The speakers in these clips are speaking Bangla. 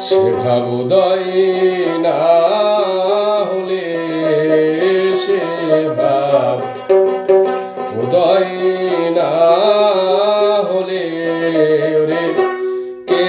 সে ভাবোদয় না হলে সে ভাব উদয় না হলে ওরে কে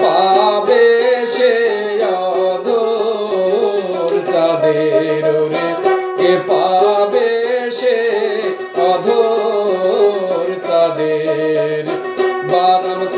পাবে সে অধর চাঁদের ওরে? কে পাবে সে অধর চাঁদের? বাদাম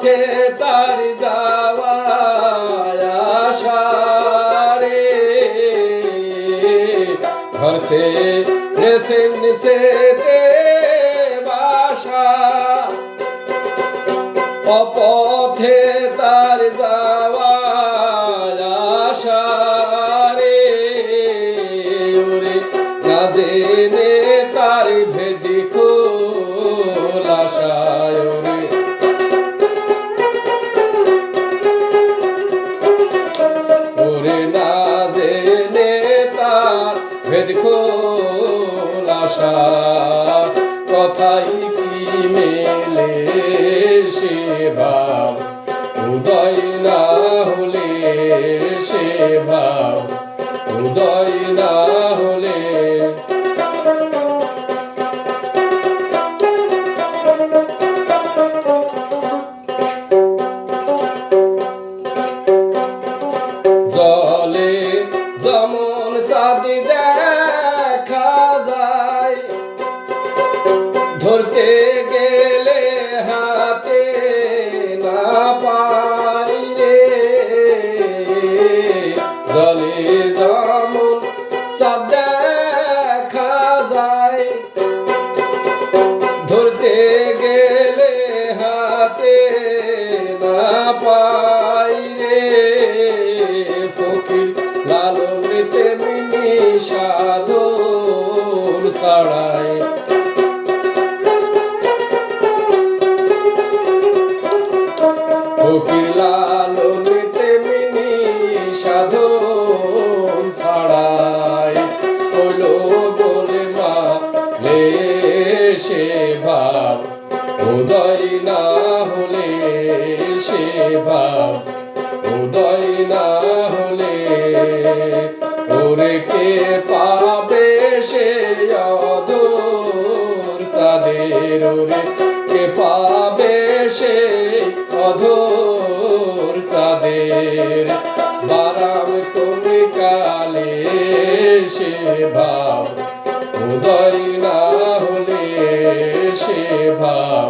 অপথে তার যাওয়া আশা রে। ঘর সে রেসেন সে বাসা। অপথে খোলাশা কথাই কি মেলে? ধরতে গেলে হাতে না পাই জলে যেমন দেখা যায়, ধরতে গেলে হাতে না পাই রে ফকির লালনিতে মিনি সাধুর ছাড়ায় ফকির লালনিতে মিনি মা লে সে ভাব উদয় না হলে সে ভাব কে পাবে সে অধর চাঁদের। বারাম কোন কালে সে ভাব, উদয় না হলে সে ভাব।